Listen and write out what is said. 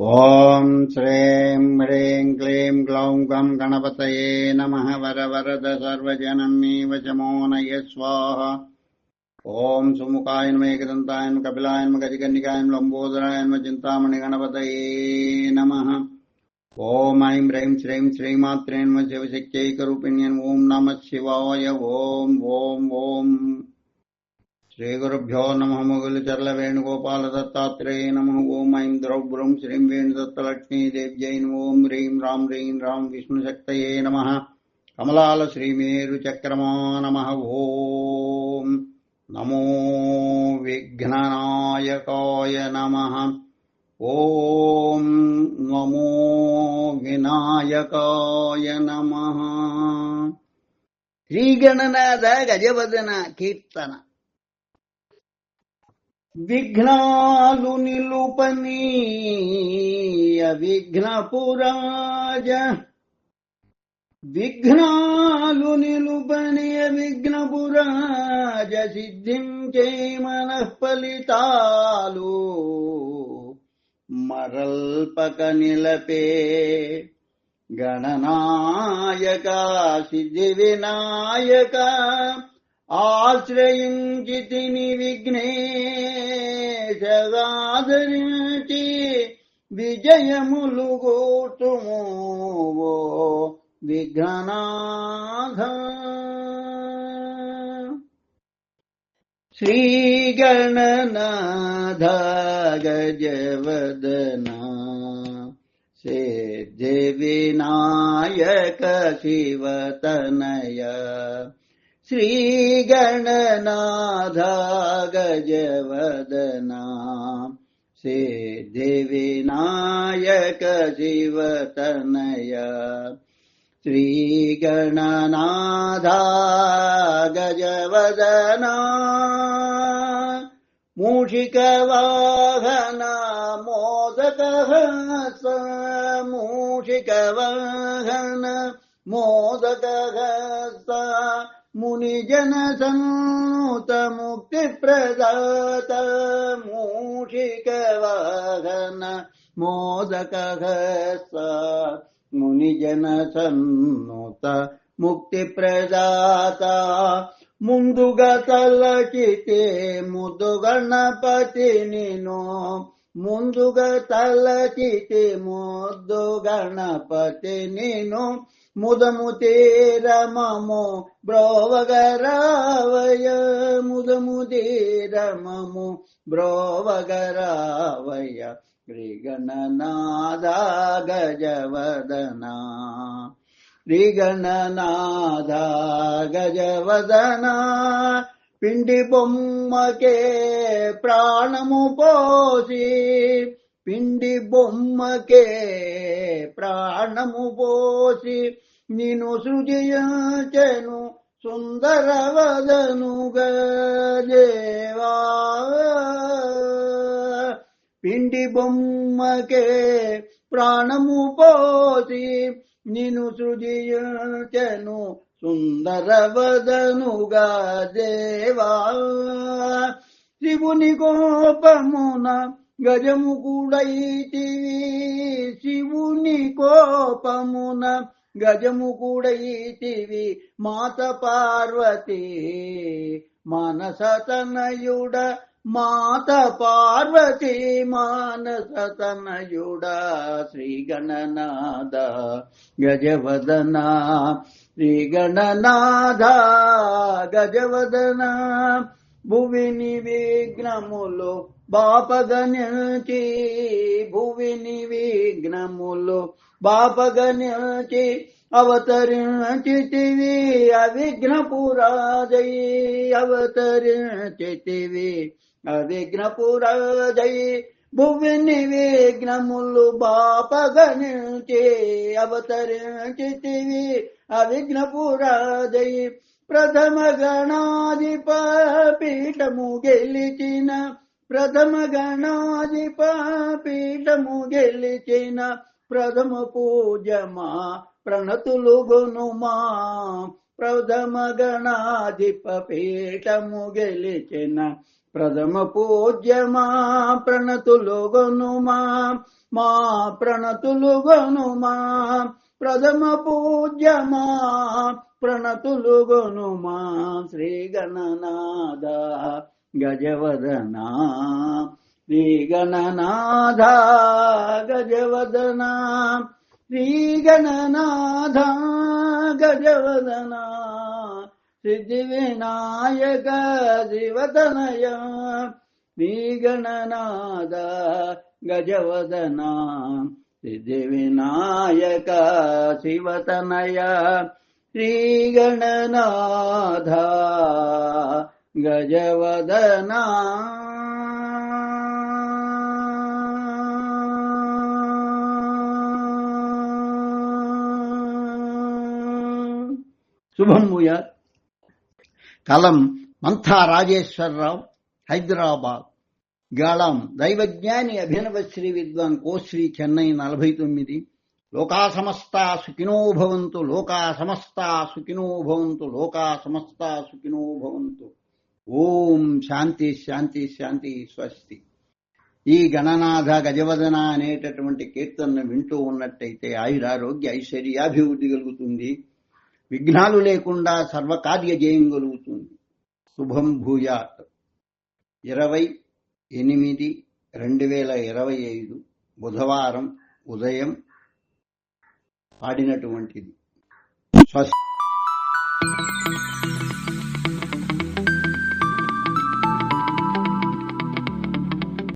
ॐ श्रीं ह्रीं क्लीं ग्लौं गं गणपतये नमः वरवरद सर्वजनमेव चमो नय स्वाहा ॐ सुमुखाय नम एकदन्ताय नम कपिलाय नम गजकन्निकाय नम लम्बोदराय नम चिन्तामणि गणपतये नमः ॐ ऐं ह्रीं श्रीं श्रीमात्रे नम शिवशक्त्यैकरूपिण्यन् ॐ नमः शिवाय ॐ ॐ ॐ श्रीगुरुभ्यो नमः मुगुलचरलवेणुगोपालदत्तात्रेय नमः ॐ ऐं द्रौब्रौं श्रीं वेणुदत्तलक्ष्मीदेव्यै ॐ ह्रीं रां ह्रीं रां विष्णुशक्तये नमः कमलालश्रीमेरुचक्रमा नमः ॐ नमो विघ्ननायकाय नमः ॐ नमो विनायकाय नमः श्रीगणनाथ गजवदन कीर्तन విఘ్నాలు నిలుపనీయ విఘ్నపురాజ విఘ్నాలు నిలుపనీయ విఘ్నపురాజ సిద్ధించే మనఃఫలితాలు మరల్పక నిలపే. గణనాయక సిద్ధి వినాయక आश्रयुञ्जितिनि विघ्ने जादी विजयमुलुगो तुमो वो विघ्ननाधीगणनध गजवदना सेदेविनायक शिवतनय श्रीगणनाधा गजवदना से देविनायक जिवतनय श्रीगणनाधा गजवदना मूषिकवाहना मोदकः स मूषिकवाहन मोदकः सा मुनिजन सन्नुत मुक्तिप्रदात मूषिकवाहन मोदकः स మునిజన సన్నుత ముక్తి ప్రదాత ముందుగా తలచితే ముదు గణపతి నిను ముందుగా తలచితి ముద్దు గణపతి నేను ముదము తీరమము బ్రోవగరావయ ముదము తీరమము బ్రోవగరావయ రిగణనాద గజవదన. రిగణనాద గజవదన. పిండి బొమ్మ బొమ్మకే ప్రాణము పోసి పిండి బొమ్మకే ప్రాణము పోసి నిను సృజయచను సుందరవదనుగా దేవా. పిండి బొమ్మకే ప్రాణము పోసి నిను సృజయచను సుందరవదనుగా దేవా. శివుని కోపమున గజము కూడైతివి శివుని కోపమున గజము కూడైతివి. మాత పార్వతి మానసతనయుడ మాత పార్వతి మానసతనయుడ శ్రీగణనాథ గజవదనా శ్రీగణనాథ గజవదనా. భువిని విఘ్నములు బాపగ బాపగణచి భువిని విఘ్నములు బాపగ బాపగణచి అవతరించితివి అవిఘ్నపురాజై అవతరించితివి అవిఘ్నపురాజై భువిని విఘ్నములు బాపగ బాపగణచి అవతరించితివి అవిఘ్నపురాజై ప్రథమ గణాధిప పీఠము గెలిచిన ప్రథమ గణాధిప పీఠము గెలిచిన ప్రథమ పూజమా ప్రణతులు గునుమా ప్రథమ గణాధిప పీఠము గెలిచిన ప్రథమ పూజ్యమా ప్రణతులు గొనుమా మా. ప్రణతులు గొనుమా ప్రథమ పూజ్యమా ప్రణతులు గొనుమా శ్రీ గణనాథ గజవదనా. శ్రీ గణనాథ గజవదనా. శ్రీ గణనాథ గజవదనా. సిద్ధి వినాయక శివతనయ శ్రీ గణనాథ గజవదనా. సిద్ధి వినాయక శివతనయ శ్రీ గణనాథ గజవదనా శుభం భూయాత్ కలం మంథా రాజేశ్వరరావు గళం. దైవజ్ఞాని అభినవ శ్రీ విద్వాన్ కోశ్రీ చెన్నై నలభై తొమ్మిది. లోకా సమస్త సుఖినో భవంతు లోకా సమస్త సుఖినో భవంతు లోకా సమస్త సుఖినో భవంతు. ఓం శాంతి శాంతి శాంతి స్వస్తి. ఈ గణనాథ గజవదన అనేటటువంటి కీర్తనను వింటూ ఉన్నట్టయితే ఆయురారోగ్య ఐశ్వర్యాభివృద్ధి కలుగుతుంది. విఘ్నాలు లేకుండా సర్వకార్య జయం కలుగుతుంది. శుభం భూయాత్. ఇరవై ఎనిమిది రెండు వేల ఇరవై ఐదు బుధవారం ఉదయం పాడినటువంటిది స్వస్తి